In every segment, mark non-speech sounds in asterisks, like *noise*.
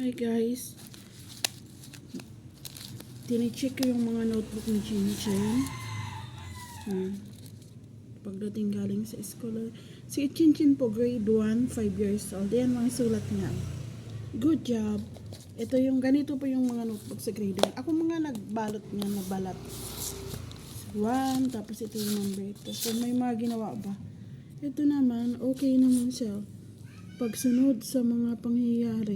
Hi guys. Tinicheck ko yung mga notebook ni Jimmy Chen. Pagdating galing sa eskwela. Si Chin Chin po, grade 1, 5 years old. Yan mga sulat niya. Good job. Ito yung, ganito po yung mga notebook sa grade 1. Ako mga nagbalot niya, nabalat. 1, tapos ito yung number ito. So, may mga ginawa ba? Ito naman, okay naman siya. Pagsunod sa mga pangyayari.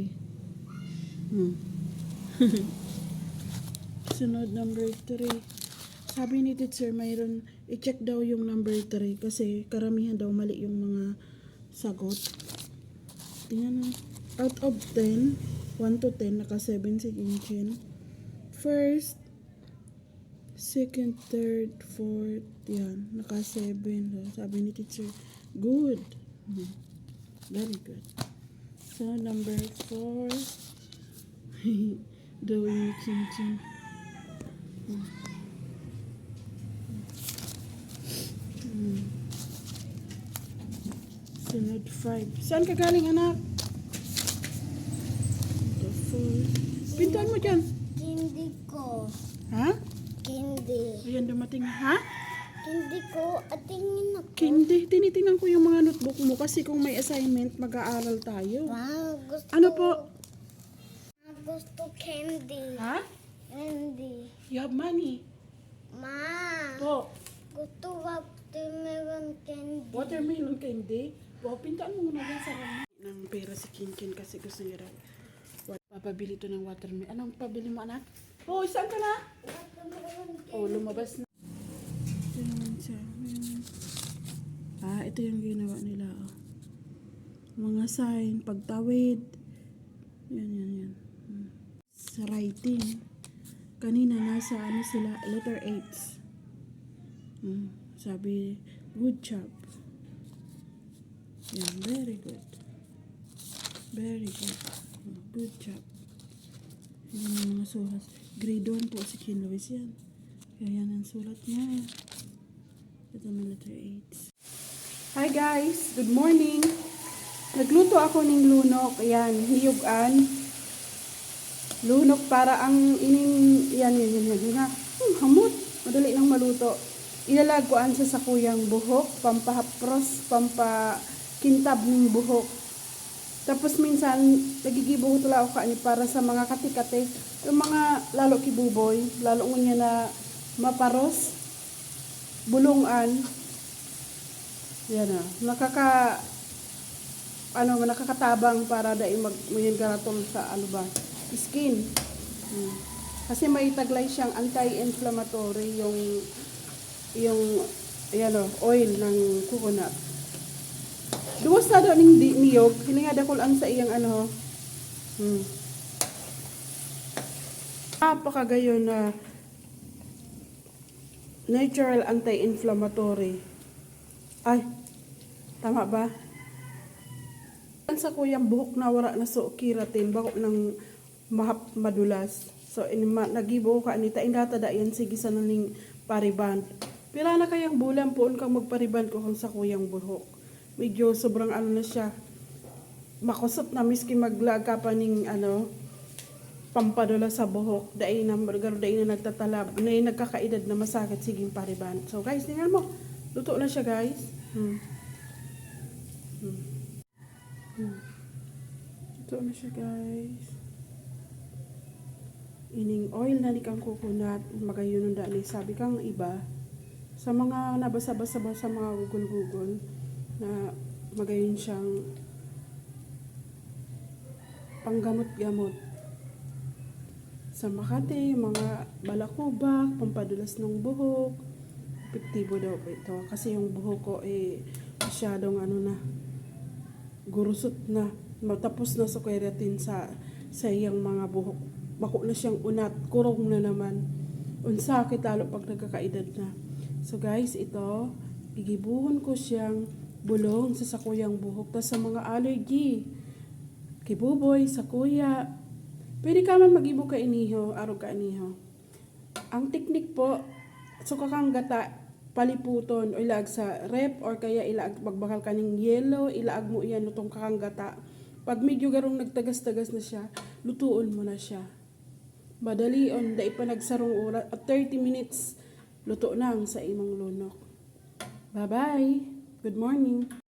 *laughs* Sunod number 3. Sabi ni teacher, mayroon, i-check daw yung number 3 kasi karamihan daw mali yung mga sagot. Tingnan na. Out of 10, 1 to 10, naka 7 si Jinchin. First, second, third, fourth, yan, naka 7. Sabi ni teacher, good. Very good. So, number 4. *laughs* Chin Chin. Hmm. Sunod 5. Saan ka galing, anak? Ito, 4. Pintuan mo dyan. Hindi ko. Ha? Hindi. Ayan, dumating. Ha? Hindi ko. At tingin ako. Hindi. Tinitingnan ko yung mga notebook mo kasi kung may assignment, mag-aaral tayo. Ma, gusto Ano po? Gusto candy. Ha? Candy. You have money. Ma, Po. gusto watermelon candy. Watermelon candy. Wow, pintaan mo muna dyan sa rami. Ng pera si Kinkin kasi gusto niya raw. Papabili to ng watermelon. Anong pabili mo, anak? Oh, saan ka na? Watermelon candy. Oh, lumabas na. Ito naman siya. Ayan. Ah, ito yung ginawa nila. Oh. Mga sign, pagtawid. Yan, yan, yan. Sa writing. Kanina nasa ano sila, letter 8. Hmm. Sabi, good job. Yan, very good. Very good. Good job. Yan yung mga sulat. Grade 1 po si Kin Luis yan. Kaya yan ang sulat niya. Ito na letter 8. Hi guys! Good morning! Nagluto ako ng lunok. Ayan, hiyugan. Lunok para ang ining... Yan, yan, yan, yan. yan. Hmm, hamot. Madali lang maluto. Ilalagkuan sa sakuyang buhok, pampahapros, pampakintab ng buhok. Tapos minsan, nagigibo ko tula ako kaani para sa mga kati-kati. Yung mga lalo kibuboy, lalo niya na maparos, bulungan. Yan na. Nakaka, ano, nakakatabang para dahil mag, mayin sa ano ba, skin. Kasi may taglay siyang anti-inflammatory yung yung ayan o, oil ng coconut. Duwas na ning di- niyog, hininga dakol ang sa iyang ano. Hmm. Napakagayon na natural anti-inflammatory. Ay, tama ba? Sa kuyang buhok na wala na so kiratin, bako ng mahap madulas. So, in, ma, nagibo ka anita, indata da yan sige sa naning pariband. Pila na kayang bulan po kang magpariband ko kung sa kuyang buhok. Medyo sobrang ano na siya. Makusot na miski maglag pa ning ano, pampadula sa buhok. Dahil na, margar dahil na nagtatalab, na yung nagkakaedad na masakit, siging pariban. So guys, tingnan mo. Luto na siya guys. Hmm. Hmm. Hmm. Luto na siya guys. Ining oil na ni kang coconut, magayon na ni sabi kang iba. Sa mga nabasa-basa ba sa mga google-google na magayon siyang panggamot-gamot sa Makati, mga balakubak, pampadulas ng buhok. Epektibo daw ito. Kasi yung buhok ko eh masyadong ano na, gurusot na. Matapos na sa keratin sa sa iyang mga buhok. Bako na siyang unat, kurong na naman. Unsakit lalo pag nagkakaedad na. So guys, ito, gigibuhon ko siyang bulong sa sakuyang buhok. Tapos sa mga allergy, kay buboy, sa kuya, Pwede ka man mag-ibo ka iniho, araw ka iniho. Ang teknik po, so kakang gata, paliputon o ilag sa rep or kaya ilaag magbakal ka ng yellow, ilaag mo iyan itong kakang gata. Pag medyo garong nagtagas-tagas na siya, lutuon mo na siya. Madali on, dai pa nagsarong oras, at 30 minutes, luto na ang sa imong lunok. Bye-bye. Good morning.